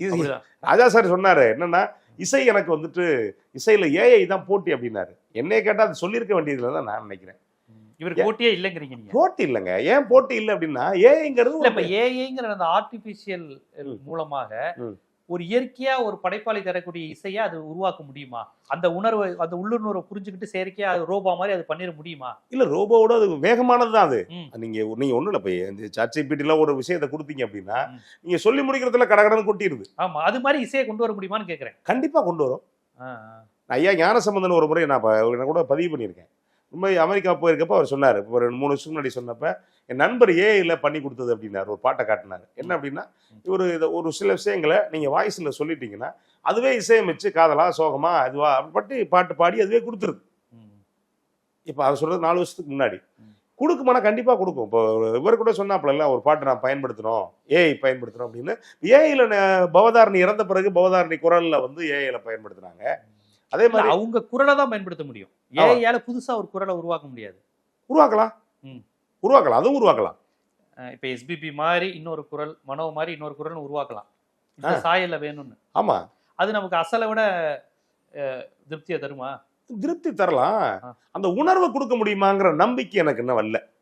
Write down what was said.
இது. ராஜா சார் சொன்னாரு என்னன்னா இசை எனக்கு வந்துட்டு இசையில ஏஐ தான் போட்டி அப்படின்னாரு என்னைய கேட்டா அது சொல்லியிருக்க வேண்டியதுல தான் நான் நினைக்கிறேன் இவருக்கு போட்டியே இல்லைங்கிறீங்க போட்டி இல்லைங்க ஏன் போட்டி இல்லை அப்படின்னா ஏஐங்கிறது இல்ல இப்ப ஏஐங்கிற அந்த ஆர்டிபிஷியல் ம். மூலமாக. ஒரு இயற்கையா ஒரு படைப்பாளி தரக்கூடிய இசையை அது உருவாக்க முடியுமா? அந்த உணர்வை அந்த உள்ளுணர்வை புரிஞ்சுக்கிட்டு செயற்கையா அது ரோபா மாதிரி அது பண்ணிட முடியுமா? இல்ல ரோபோவோட அது வேகமானது தான் அது. நீங்க நீங்க ஒண்ணும் இல்ல போய் இந்த சாட்சிபிட்டில ஒரு விஷயத்தை கொடுத்தீங்க அப்படின்னா. நீங்க சொல்லி முடிக்கிறதுல கடகடன்னு கொட்டிடுது ஆமா அது மாதிரி இசையை கொண்டு வர முடியுமான்னு கேக்குறேன். கண்டிப்பா கொண்டு வரும். ஐயா ஞானசம்பந்தன் ஒரு முறை நான் கூட பதிவு பண்ணியிருக்கேன். உண்மை அமெரிக்கா போயிருக்கப்ப அவர் சொன்னார். இப்போ ஒரு மூணு வருஷம் முன்னாடி சொன்னப்ப என் நண்பர் ஏஐயில் பண்ணி கொடுத்தது அப்படின்னாரு. ஒரு பாட்டை காட்டினார். என்ன அப்படின்னா ஒரு இதை ஒரு சில விஷயங்களை நீங்கள் வாய்ஸில் சொல்லிட்டீங்கன்னா அதுவே இசையமைச்சு காதலா சோகமா அதுவா பட்டு பாட்டு பாடி அதுவே கொடுத்துருக்கு இப்போ அவர் சொல்றது நாலு வருஷத்துக்கு முன்னாடி. கொடுக்குமானா கண்டிப்பாக கொடுக்கும். இப்போ இவர் கூட சொன்னாப்புல ஒரு பாட்டு நான் பயன்படுத்தணும். ஏஐ பயன்படுத்தணும் அப்படின்னு. ஏஐயில் பவதாரணி இறந்த பிறகு பவதாரணி குரலில் வந்து ஏஐயில் பயன்படுத்துனாங்க. அதே மாதிரி அவங்க குரலை தான் பயன்படுத்த முடியும். ஏஐயால புதுசா ஒரு குரலை உருவாக்க முடியாது. உருவாக்கலாம். உருவாக்கலாம். அதுவும் உருவாக்கலாம். இப்ப எஸ்பிபி மாதிரி இன்னொரு குரல் மனோ மாதிரி இன்னொரு குரல் உருவாக்கலாம். சாயல்ல வேணும்னு. ஆமா. அது நமக்கு அசலை விட திருப்தியை தருமா? திருப்தி தரலாம். அந்த உணர்வை கொடுக்க முடியுமாங்கிற நம்பிக்கை எனக்கு இன்னும் வரல.